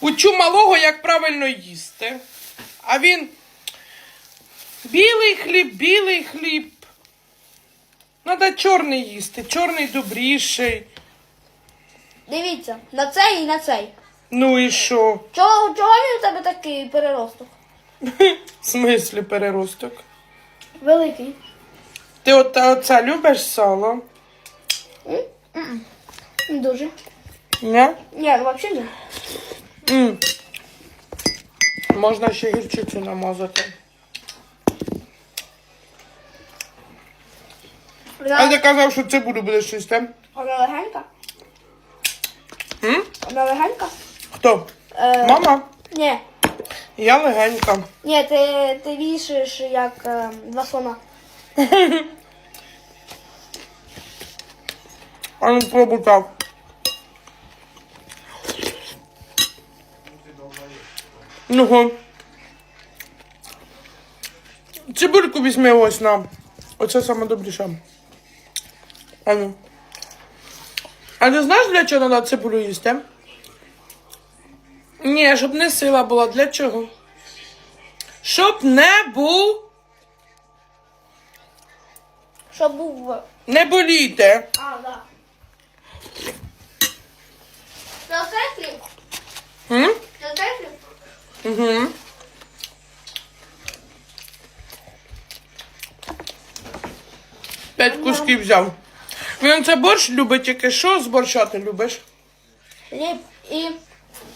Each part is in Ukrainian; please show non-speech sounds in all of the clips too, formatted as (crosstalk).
Учу малого, як правильно їсти. А він білий хліб, білий хліб. Надо чорний їсти, чорний добріший. Дивіться, на цей і на цей. Ну і що? Чого, чого він у тебе такий переросток? (laughs) В смислі переросток? Великий. Ти от оце любиш сало? Не дуже. Ні? Ні, ну взагалі ні. М. Можна ще гірчицю намазати. А ти казав, що цибулю будеш їсти? вона легенька. М? Вона легенька. Хто? Е, Мама? Ні. Я легенька. Ні, ти, ти вішаєш як е, два слона. (laughs) А ну пробуй так. Ну. Цибульку візьми ось на. Оце саме добріше. А ну. А ти знаєш, для чого треба цибулю їсти? Ні, щоб не сила була. Для чого? Щоб не був. Щоб був. Не боліти. А, да. Це оцей хліб? М? Це оцей хліб? Угу. П'ять кусків взяв. Він це борщ любить тільки що з борща ти любиш? Хліб і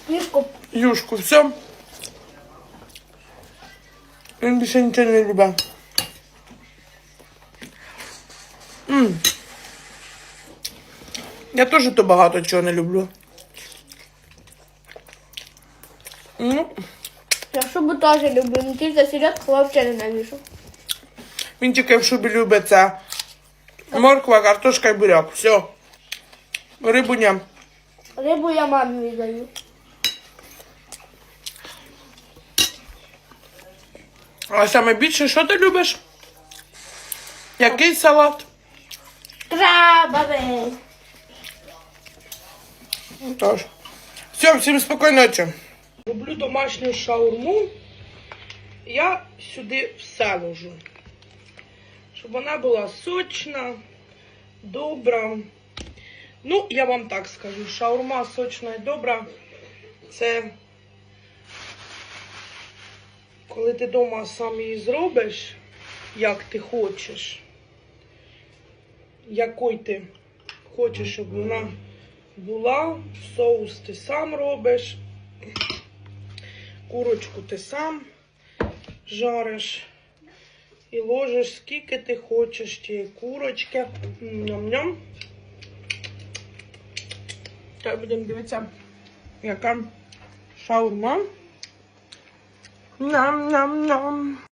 мішку. Юшку, все. Він більше нічого не любить. М. Я теж то багато чого не люблю. Ну, Я шубу теж люблю, не тільки сільотку взагалі ненавижу. Він тільки в шубі любить це. Морква, картошка і буряк. Все. Рибу ням. Рибу я мамі віддаю. А саме більше, що ти любиш? Який салат? Крабовий. Тож. Все, всім спокійної ночі. Люблю домашню шаурму. Я сюди все ложу. Щоб вона була сочна, добра. Ну, я вам так скажу, шаурма сочна і добра. Це коли ти вдома сам її зробиш, як ти хочеш. Який ти хочеш, щоб вона була, соус ти сам робиш, курочку ти сам жариш і ложиш скільки ти хочеш тієї курочки. Ням-ням. Так, будемо дивитися, яка шаурма. Ням-ням-ням.